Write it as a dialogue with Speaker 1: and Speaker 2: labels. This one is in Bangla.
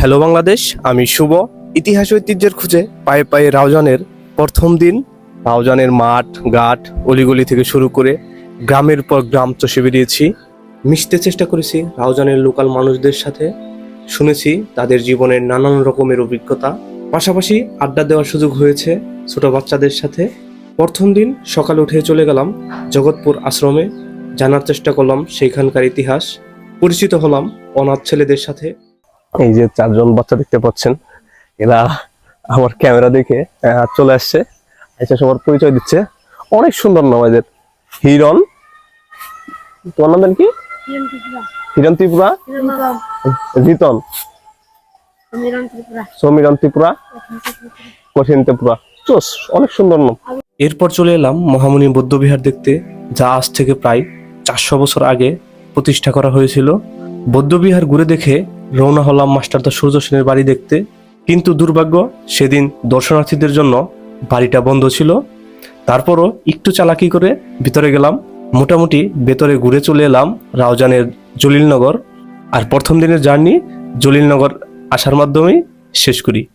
Speaker 1: হ্যালো বাংলাদেশ, আমি শুভ। ইতিহাস ঐতিহ্যের খুঁজে পায়ে পায়ে রাউজানের প্রথম দিন। রাউজানের মাঠ, ঘাট, অলিগলি থেকে শুরু করে গ্রামের পর গ্রাম চষে বেরিয়েছি। মিশতে চেষ্টা করেছি রাউজানের লোকাল মানুষদের সাথে। শুনেছি তাদের জীবনের নানান রকমের অভিজ্ঞতা। পাশাপাশি আড্ডা দেওয়ার সুযোগ হয়েছে ছোট বাচ্চাদের সাথে। প্রথম দিন সকালে উঠে চলে গেলাম জগৎপুর আশ্রমে। জানার চেষ্টা করলাম সেইখানকার ইতিহাস। পরিচিত হলাম অনাথ ছেলেদের সাথে। এই যে চারজন বাচ্চা দেখতে পাচ্ছেন এরা আমার ক্যামেরা দেখে চলে আসছে। এসে সবার পরিচয় দিচ্ছে। অনেক সুন্দর নাম এদের। হিরণ। তোমার নাম কি? হিরণ ত্রিপুরা। জিতন। সমীরণ ত্রিপুরা। কঠিন ত্রিপুরা। চোস অনেক সুন্দর নাম। এরপর চলে এলাম মহামুনি বৌদ্ধবিহার দেখতে যা আজ থেকে প্রায় চারশো বছর আগে প্রতিষ্ঠা করা হয়েছিল। বৌদ্ধবিহার ঘুরে দেখে রওনা হলাম মাস্টারদা সূর্য সেনের বাড়ি দেখতে। কিন্তু দুর্ভাগ্য, সেদিন দর্শনার্থীদের জন্য বাড়িটা বন্ধ ছিল। তারপরও একটু চালাকি করে ভিতরে গেলাম। মোটামুটি ভেতরে ঘুরে চলে এলাম রাউজানের জলিলনগর। আর প্রথম দিনের জার্নি জলিলনগর আসার মাধ্যমেই শেষ করি।